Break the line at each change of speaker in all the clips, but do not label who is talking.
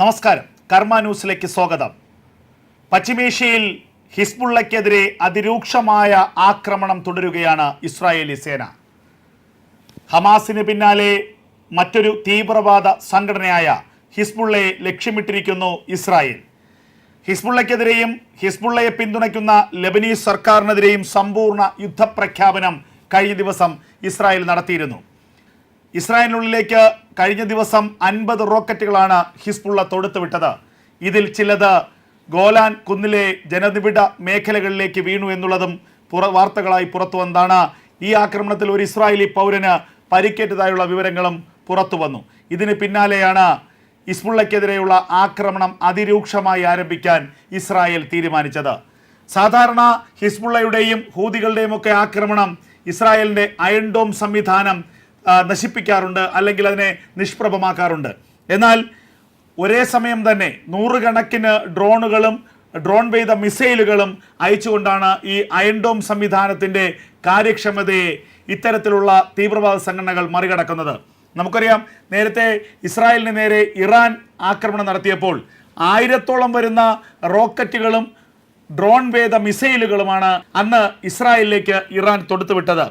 നമസ്കാരം. കർമ്മ ന്യൂസിലേക്ക് സ്വാഗതം. പശ്ചിമേഷ്യയിൽ ഹിസ്ബുള്ളയ്ക്കെതിരെ അതിരൂക്ഷമായ ആക്രമണം തുടരുകയാണ് ഇസ്രായേലി സേന. ഹമാസിന് പിന്നാലെ മറ്റൊരു തീവ്രവാദ സംഘടനയായ ഹിസ്ബുള്ളയെ ലക്ഷ്യമിട്ടിരിക്കുന്നു ഇസ്രായേൽ. ഹിസ്ബുള്ളയ്ക്കെതിരെയും ഹിസ്ബുള്ളയെ പിന്തുണയ്ക്കുന്ന ലബനീസ് സർക്കാരിനെതിരെയും സമ്പൂർണ യുദ്ധപ്രഖ്യാപനം കഴിഞ്ഞ ദിവസം ഇസ്രായേൽ നടത്തിയിരുന്നു. ഇസ്രായേലിനുള്ളിലേക്ക് കഴിഞ്ഞ ദിവസം അൻപത് റോക്കറ്റുകളാണ് ഹിസ്ബുള്ള തൊടുത്തുവിട്ടത്. ഇതിൽ ചിലത് ഗോലാൻ കുന്നിലെ ജനനിബിഡ മേഖലകളിലേക്ക് വീണു എന്നുള്ളതും പുറ വാർത്തകളായി പുറത്തു വന്നതാണ്. ഈ ആക്രമണത്തിൽ ഒരു ഇസ്രായേലി പൗരന് പരിക്കേറ്റതായുള്ള വിവരങ്ങളും പുറത്തു വന്നു. ഇതിന് പിന്നാലെയാണ് ഇസ്ബുള്ളക്കെതിരെയുള്ള ആക്രമണം അതിരൂക്ഷമായി ആരംഭിക്കാൻ ഇസ്രായേൽ തീരുമാനിച്ചത്. സാധാരണ ഹിസ്ബുള്ളയുടെയും ഹൂതികളുടെയും ഒക്കെ ആക്രമണം ഇസ്രായേലിന്റെ അയൺഡോം സംവിധാനം നശിപ്പിക്കാറുണ്ട് അല്ലെങ്കിൽ അതിനെ നിഷ്പ്രഭമാക്കാറുണ്ട്. എന്നാൽ ഒരേ സമയം തന്നെ നൂറുകണക്കിന് ഡ്രോണുകളും ഡ്രോൺ പെയ്ത മിസൈലുകളും അയച്ചുകൊണ്ടാണ് ഈ അയൺ സംവിധാനത്തിന്റെ കാര്യക്ഷമതയെ ഇത്തരത്തിലുള്ള തീവ്രവാദ സംഘടനകൾ മറികടക്കുന്നത്. നമുക്കറിയാം നേരത്തെ ഇസ്രായേലിന് നേരെ ഇറാൻ ആക്രമണം നടത്തിയപ്പോൾ ആയിരത്തോളം വരുന്ന റോക്കറ്റുകളും ഡ്രോൺ വേദ മിസൈലുകളുമാണ് അന്ന് ഇസ്രായേലിലേക്ക് ഇറാൻ തൊടുത്തുവിട്ടത്.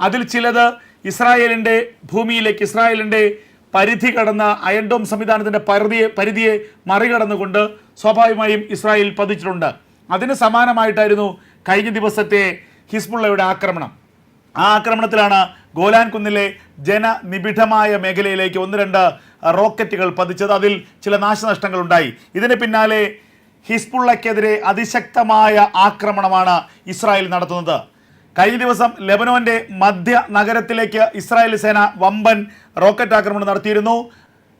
അതിൽ ചിലത് ഇസ്രായേലിന്റെ ഭൂമിയിലേക്ക് ഇസ്രായേലിന്റെ പരിധി കടന്ന അയൺഡോം സംവിധാനത്തിന്റെ പരിധിയെ പരിധിയെ മറികടന്നുകൊണ്ട് സ്വാഭാവികമായും ഇസ്രായേൽ പതിച്ചിട്ടുണ്ട്. അതിന് സമാനമായിട്ടായിരുന്നു കഴിഞ്ഞ ദിവസത്തെ ഹിസ്ബുള്ളയുടെ ആക്രമണം. ആ ആക്രമണത്തിലാണ് ഗോലാൻ കുന്നിലെ ജനനിബിഡമായ മേഖലയിലേക്ക് ഒന്ന് രണ്ട് റോക്കറ്റുകൾ പതിച്ചത്. അതിൽ ചില നാശനഷ്ടങ്ങൾ ഉണ്ടായി. ഇതിന് പിന്നാലെ ഹിസ്ബുള്ളക്കെതിരെ അതിശക്തമായ ആക്രമണമാണ് ഇസ്രായേൽ നടത്തുന്നത്. കഴിഞ്ഞ ദിവസം ലെബനോന്റെ മധ്യ നഗരത്തിലേക്ക് ഇസ്രായേൽ സേന വമ്പൻ റോക്കറ്റ് ആക്രമണം നടത്തിയിരുന്നു.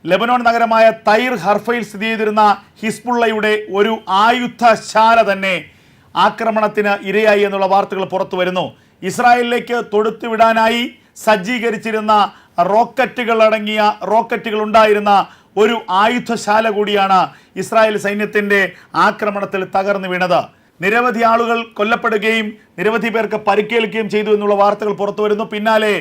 ലെബനോൺ നഗരമായ തൈർ ഹർഫയിൽ സ്ഥിതി ചെയ്തിരുന്ന ഹിസ്ബുള്ളയുടെ ഒരു ആയുധശാല തന്നെ ആക്രമണത്തിന് ഇരയായി എന്നുള്ള വാർത്തകൾ പുറത്തു വരുന്നു. ഇസ്രായേലിലേക്ക് തൊടുത്തുവിടാനായി സജ്ജീകരിച്ചിരുന്ന റോക്കറ്റുകൾ അടങ്ങിയ റോക്കറ്റുകൾ ഉണ്ടായിരുന്ന ഒരു ആയുധശാല കൂടിയാണ് ഇസ്രായേൽ സൈന്യത്തിന്റെ ആക്രമണത്തിൽ തകർന്നു വീണത്. നിരവധി ആളുകൾ കൊല്ലപ്പെടുകയും നിരവധി പേർക്ക് പരിക്കേൽക്കുകയും ചെയ്തു എന്നുള്ള വാർത്തകൾ പുറത്തു വരുന്നു. പിന്നാലെ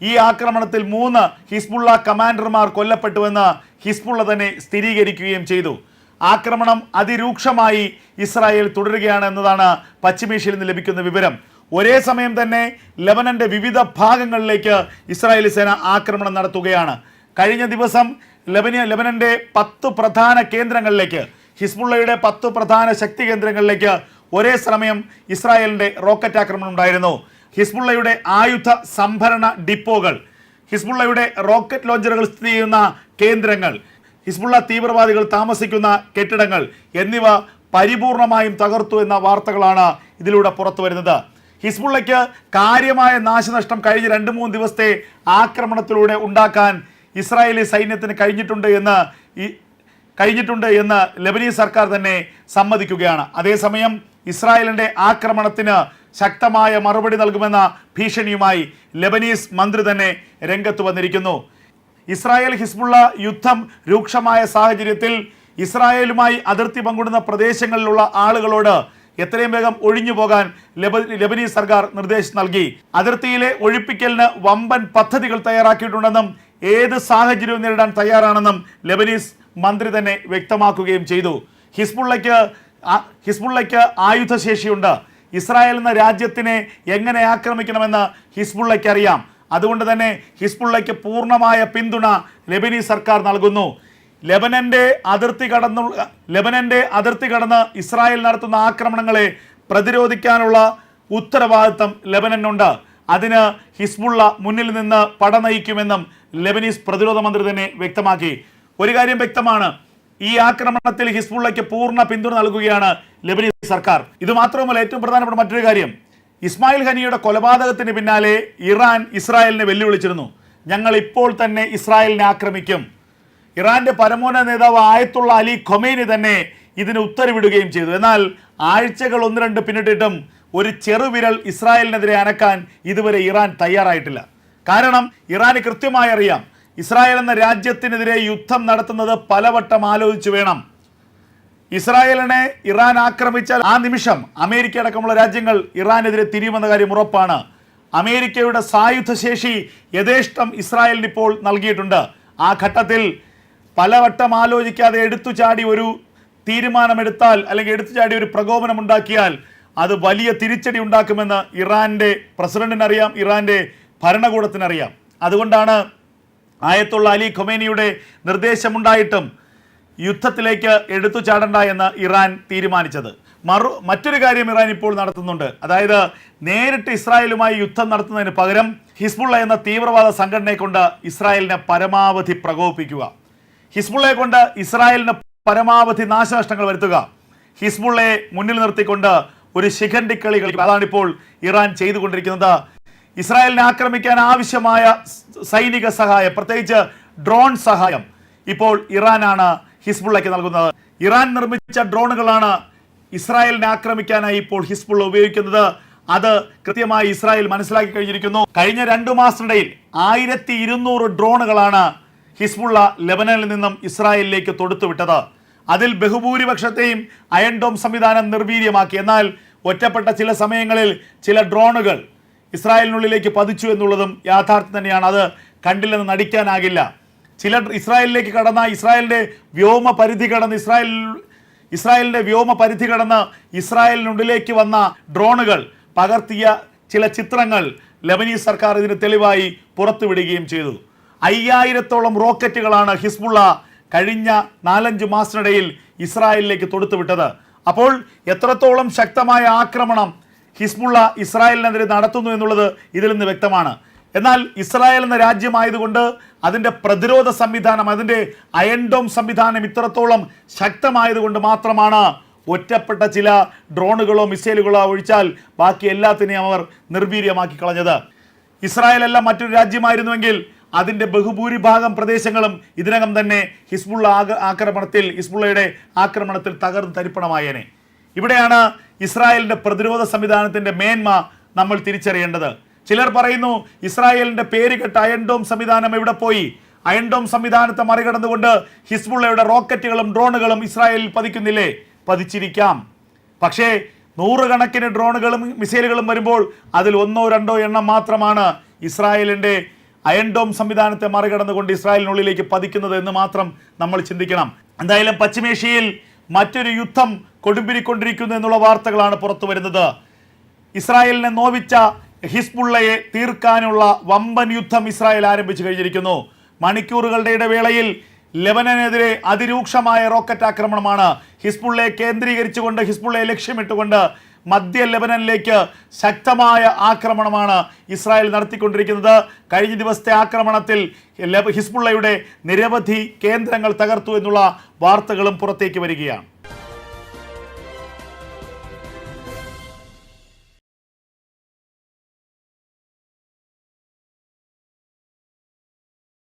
ഈ ആക്രമണത്തിൽ മൂന്ന് ഹിസ്ബുള്ള കമാൻഡർമാർ കൊല്ലപ്പെട്ടുവെന്ന് ഹിസ്ബുള്ള തന്നെ സ്ഥിരീകരിക്കുകയും ചെയ്തു. ആക്രമണം അതിരൂക്ഷമായി ഇസ്രായേൽ തുടരുകയാണ് എന്നതാണ് പശ്ചിമേഷ്യയിൽ നിന്ന് ലഭിക്കുന്ന വിവരം. ഒരേ സമയം തന്നെ ലെബനന്റെ വിവിധ ഭാഗങ്ങളിലേക്ക് ഇസ്രായേലി സേന ആക്രമണം നടത്തുകയാണ്. കഴിഞ്ഞ ദിവസം ലെബനിയ ലെബനന്റെ പത്ത് പ്രധാന കേന്ദ്രങ്ങളിലേക്ക് ഹിസ്ബുള്ളയുടെ പത്ത് പ്രധാന ശക്തി കേന്ദ്രങ്ങളിലേക്ക് ഒരേ സമയം ഇസ്രായേലിന്റെ റോക്കറ്റ് ആക്രമണം ഉണ്ടായിരുന്നു. ഹിസ്ബുള്ളയുടെ ആയുധ സംഭരണ ഡിപ്പോകൾ ഹിസ്ബുള്ളയുടെ റോക്കറ്റ് ലോഞ്ചറുകൾ സ്ഥിതി ചെയ്യുന്ന കേന്ദ്രങ്ങൾ ഹിസ്ബുള്ള തീവ്രവാദികൾ താമസിക്കുന്ന കെട്ടിടങ്ങൾ എന്നിവ പരിപൂർണമായും തകർത്തു എന്ന വാർത്തകളാണ് ഇതിലൂടെ പുറത്തു വരുന്നത്. ഹിസ്ബുള്ളയ്ക്ക് കാര്യമായ നാശനഷ്ടം കഴിഞ്ഞ രണ്ട് മൂന്ന് ദിവസത്തെ ആക്രമണത്തിലൂടെ ഉണ്ടാക്കാൻ ഇസ്രായേലി സൈന്യത്തിന് കഴിഞ്ഞിട്ടുണ്ട് എന്ന് ഈ കഴിഞ്ഞിട്ടുണ്ട് എന്ന് ലബനീസ് സർക്കാർ തന്നെ സമ്മതിക്കുകയാണ്. അതേസമയം ഇസ്രായേലിന്റെ ആക്രമണത്തിന് ശക്തമായ മറുപടി നൽകുമെന്ന ഭീഷണിയുമായി ലെബനീസ് മന്ത്രി തന്നെ രംഗത്ത് വന്നിരിക്കുന്നു. ഇസ്രായേൽ ഹിസ്ബുള്ള യുദ്ധം രൂക്ഷമായ സാഹചര്യത്തിൽ ഇസ്രായേലുമായി അതിർത്തി പങ്കിടുന്ന പ്രദേശങ്ങളിലുള്ള ആളുകളോട് എത്രയും വേഗം ഒഴിഞ്ഞു പോകാൻ ലെബനീസ് സർക്കാർ നിർദ്ദേശം നൽകി. അതിർത്തിയിലെ ഒഴിപ്പിക്കലിന് വമ്പൻ പദ്ധതികൾ തയ്യാറാക്കിയിട്ടുണ്ടെന്നും ഏത് സാഹചര്യവും നേരിടാൻ തയ്യാറാണെന്നും ലെബനീസ് മന്ത്രി തന്നെ വ്യക്തമാക്കുകയും ചെയ്തു. ഹിസ്ബുള്ളയ്ക്ക് ഹിസ്ബുള്ളയ്ക്ക് ആയുധശേഷിയുണ്ട്. ഇസ്രായേൽ എന്ന രാജ്യത്തിനെ എങ്ങനെ ആക്രമിക്കണമെന്ന് ഹിസ്ബുള്ളയ്ക്ക് അറിയാം. അതുകൊണ്ട് തന്നെ ഹിസ്ബുള്ളയ്ക്ക് പൂർണമായ പിന്തുണ ലെബനീസ് സർക്കാർ നൽകുന്നു. ലെബനന്റെ അതിർത്തി കടന്നു ലെബനന്റെ അതിർത്തി കടന്ന് ഇസ്രായേൽ നടത്തുന്ന ആക്രമണങ്ങളെ പ്രതിരോധിക്കാനുള്ള ഉത്തരവാദിത്തം ലെബനനുണ്ട്. അതിന് ഹിസ്ബുള്ള മുന്നിൽ നിന്ന് പട നയിക്കുമെന്നും ലെബനീസ് പ്രതിരോധ മന്ത്രി തന്നെ വ്യക്തമാക്കി. ഒരു കാര്യം വ്യക്തമാണ്. ഈ ആക്രമണത്തിൽ ഹിസ്ബുള്ളയ്ക്ക് പൂർണ പിന്തുണ നൽകുകയാണ് ലബനീസ് സർക്കാർ. ഇത് മാത്രമല്ല ഏറ്റവും പ്രധാനപ്പെട്ട മറ്റൊരു കാര്യം. ഇസ്മായിൽ ഖനിയുടെ കൊലപാതകത്തിന് പിന്നാലെ ഇറാൻ ഇസ്രായേലിനെ വെല്ലുവിളിച്ചിരുന്നു. ഞങ്ങൾ ഇപ്പോൾ തന്നെ ഇസ്രായേലിനെ ആക്രമിക്കും. ഇറാന്റെ പരമോന്നത നേതാവ് ആയത്തുള്ള അലി ഖൊമേനി തന്നെ ഇതിന് ഉത്തരവിടുകയും ചെയ്തു. എന്നാൽ ആഴ്ചകൾ ഒന്ന് രണ്ട് പിന്നിട്ടിട്ടും ഒരു ചെറുവിരൽ ഇസ്രായേലിനെതിരെ അനക്കാൻ ഇതുവരെ ഇറാൻ തയ്യാറായിട്ടില്ല. കാരണം ഇറാന് കൃത്യമായി അറിയാം ഇസ്രായേൽ എന്ന രാജ്യത്തിനെതിരെ യുദ്ധം നടത്തുന്നത് പലവട്ടം ആലോചിച്ചു വേണം. ഇസ്രായേലിനെ ഇറാൻ ആക്രമിച്ചാൽ ആ നിമിഷം അമേരിക്ക അടക്കമുള്ള രാജ്യങ്ങൾ ഇറാനെതിരെ തിരിയുമെന്ന കാര്യം ഉറപ്പാണ്. അമേരിക്കയുടെ സായുധശേഷി യഥേഷ്ടം ഇസ്രായേലിന് ഇപ്പോൾ നൽകിയിട്ടുണ്ട്. ആ ഘട്ടത്തിൽ പലവട്ടം ആലോചിക്കാതെ എടുത്തു ചാടി ഒരു തീരുമാനമെടുത്താൽ അല്ലെങ്കിൽ എടുത്തു ചാടി ഒരു പ്രകോപനം ഉണ്ടാക്കിയാൽ അത് വലിയ തിരിച്ചടി ഉണ്ടാക്കുമെന്ന് ഇറാന്റെ പ്രസിഡന്റിനറിയാം ഇറാന്റെ ഭരണകൂടത്തിനറിയാം. അതുകൊണ്ടാണ് ആയത്തുള്ള അലി ഖൊമേനിയുടെ നിർദ്ദേശമുണ്ടായിട്ടും യുദ്ധത്തിലേക്ക് എടുത്തു ചാടണ്ട എന്ന് ഇറാൻ തീരുമാനിച്ചത്. മറു മറ്റൊരു കാര്യം ഇറാൻ ഇപ്പോൾ നടത്തുന്നുണ്ട്. അതായത് നേരിട്ട് ഇസ്രായേലുമായി യുദ്ധം നടത്തുന്നതിന് പകരം ഹിസ്ബുള്ള എന്ന തീവ്രവാദ സംഘടനയെ കൊണ്ട് ഇസ്രായേലിനെ പരമാവധി പ്രകോപിപ്പിക്കുക. ഹിസ്ബുള്ളയെ കൊണ്ട് ഇസ്രായേലിന് പരമാവധി നാശനഷ്ടങ്ങൾ വരുത്തുക. ഹിസ്ബുള്ളയെ മുന്നിൽ നിർത്തിക്കൊണ്ട് ഒരു ശിഖണ്ഡിക്കളി കളിക്കുക. അതാണ് ഇപ്പോൾ ഇറാൻ ചെയ്തുകൊണ്ടിരിക്കുന്നത്. ഇസ്രായേലിനെ ആക്രമിക്കാൻ ആവശ്യമായ സൈനിക സഹായം പ്രത്യേകിച്ച് ഡ്രോൺ സഹായം. ഇപ്പോൾ ഇറാനാണ് ഹിസ്ബുള്ളയ്ക്ക് നൽകുന്നത്. ഇറാൻ നിർമ്മിച്ച ഡ്രോണുകളാണ് ഇസ്രായേലിനെ ആക്രമിക്കാനായി ഇപ്പോൾ ഹിസ്ബുള്ള ഉപയോഗിക്കുന്നത്. അത് കൃത്യമായി ഇസ്രായേൽ മനസ്സിലാക്കി കഴിഞ്ഞിരിക്കുന്നു. കഴിഞ്ഞ രണ്ടു മാസത്തിനിടയിൽ ആയിരത്തി ഇരുന്നൂറ് ഡ്രോണുകളാണ് ഹിസ്ബുള്ള ലെബനനിൽ നിന്നും ഇസ്രായേലിലേക്ക് തൊടുത്തുവിട്ടത്. അതിൽ ബഹുഭൂരിപക്ഷത്തെയും അയൺ ഡോം സംവിധാനം നിർവീര്യമാക്കി. എന്നാൽ ഒറ്റപ്പെട്ട ചില സമയങ്ങളിൽ ചില ഡ്രോണുകൾ ഇസ്രായേലിനുള്ളിലേക്ക് പതിച്ചു എന്നുള്ളതും യാഥാർത്ഥ്യം തന്നെയാണ്. അത് കണ്ടില്ലെന്ന് നടിക്കാനാകില്ല. ചില ഇസ്രായേലിലേക്ക് കടന്ന ഇസ്രായേലിന്റെ വ്യോമ പരിധി കടന്ന് ഇസ്രായേൽ ഇസ്രായേലിന്റെ വ്യോമ പരിധി കടന്ന് ഇസ്രായേലിനുള്ളിലേക്ക് വന്ന ഡ്രോണുകൾ പകർത്തിയ ചില ചിത്രങ്ങൾ ലബനീസ് സർക്കാർ ഇതിന് തെളിവായി പുറത്തുവിടുകയും ചെയ്തു. അയ്യായിരത്തോളം റോക്കറ്റുകളാണ് ഹിസ്ബുള്ള കഴിഞ്ഞ നാലഞ്ച് മാസത്തിനിടയിൽ ഇസ്രായേലിലേക്ക് തൊടുത്തുവിട്ടത്. അപ്പോൾ എത്രത്തോളം ശക്തമായ ആക്രമണം ഹിസ്ബുള്ള ഇസ്രായേലിനെതിരെ നടത്തുന്നു എന്നുള്ളത് ഇതിൽ നിന്ന് വ്യക്തമാണ്. എന്നാൽ ഇസ്രായേൽ എന്ന രാജ്യമായതുകൊണ്ട് അതിന്റെ പ്രതിരോധ സംവിധാനം അതിന്റെ അയൻഡോം സംവിധാനം ഇത്രത്തോളം ശക്തമായതുകൊണ്ട് മാത്രമാണ് ഒറ്റപ്പെട്ട ചില ഡ്രോണുകളോ മിസൈലുകളോ ഒഴിച്ചാൽ ബാക്കി എല്ലാത്തിനെയും അവർ നിർവീര്യമാക്കി കളഞ്ഞത്. ഇസ്രായേൽ അല്ല മറ്റൊരു രാജ്യമായിരുന്നുവെങ്കിൽ അതിന്റെ ബഹുഭൂരിഭാഗം പ്രദേശങ്ങളും ഇതിനകം തന്നെ ഹിസ്ബുള്ള ആക്രമണത്തിൽ ഹിസ്ബുള്ളയുടെ ആക്രമണത്തിൽ തകർന്ന് തരിപ്പണമായേനെ. ഇവിടെയാണ് ഇസ്രായേലിന്റെ പ്രതിരോധ സംവിധാനത്തിന്റെ മേന്മ നമ്മൾ തിരിച്ചറിയേണ്ടത്. ചിലർ പറയുന്നു ഇസ്രായേലിന്റെ പേര് കെട്ട അയൺഡോം സംവിധാനം എവിടെ പോയി? അയൺഡോം സംവിധാനത്തെ മറികടന്നുകൊണ്ട് ഹിസ്ബുള്ളയുടെ റോക്കറ്റുകളും ഡ്രോണുകളും ഇസ്രായേലിൽ പതിക്കുന്നില്ലേ? പതിച്ചിരിക്കാം. പക്ഷേ നൂറുകണക്കിന് ഡ്രോണുകളും മിസൈലുകളും വരുമ്പോൾ അതിൽ ഒന്നോ രണ്ടോ എണ്ണം മാത്രമാണ് ഇസ്രായേലിന്റെ അയൺഡോം സംവിധാനത്തെ മറികടന്നുകൊണ്ട് ഇസ്രായേലിനുള്ളിലേക്ക് പതിക്കുന്നത് എന്ന് മാത്രം നമ്മൾ ചിന്തിക്കണം. എന്തായാലും പശ്ചിമേഷ്യയിൽ മറ്റൊരു യുദ്ധം കൊടുമ്പിരിക്കൊണ്ടിരിക്കുന്നു എന്നുള്ള വാർത്തകളാണ് പുറത്തു വരുന്നത്. ഇസ്രായേലിനെ നോവിച്ച ഹിസ്ബുള്ളയെ തീർക്കാനുള്ള വമ്പൻ യുദ്ധം ഇസ്രായേൽ ആരംഭിച്ചു കഴിഞ്ഞിരിക്കുന്നു. മണിക്കൂറുകളുടെ ഇടവേളയിൽ ലെബനനെതിരെ അതിരൂക്ഷമായ റോക്കറ്റ് ആക്രമണമാണ് ഹിസ്ബുള്ളയെ കേന്ദ്രീകരിച്ചുകൊണ്ട് ഹിസ്ബുള്ളയെ ലക്ഷ്യമിട്ടുകൊണ്ട് മധ്യ ലെബനനിലേക്ക് ശക്തമായ ആക്രമണമാണ് ഇസ്രായേൽ നടത്തിക്കൊണ്ടിരിക്കുന്നത്. കഴിഞ്ഞ ദിവസത്തെ ആക്രമണത്തിൽ ഹിസ്ബുള്ളയുടെ നിരവധി കേന്ദ്രങ്ങൾ തകർത്തു എന്നുള്ള വാർത്തകളും പുറത്തേക്ക് വരികയാണ്.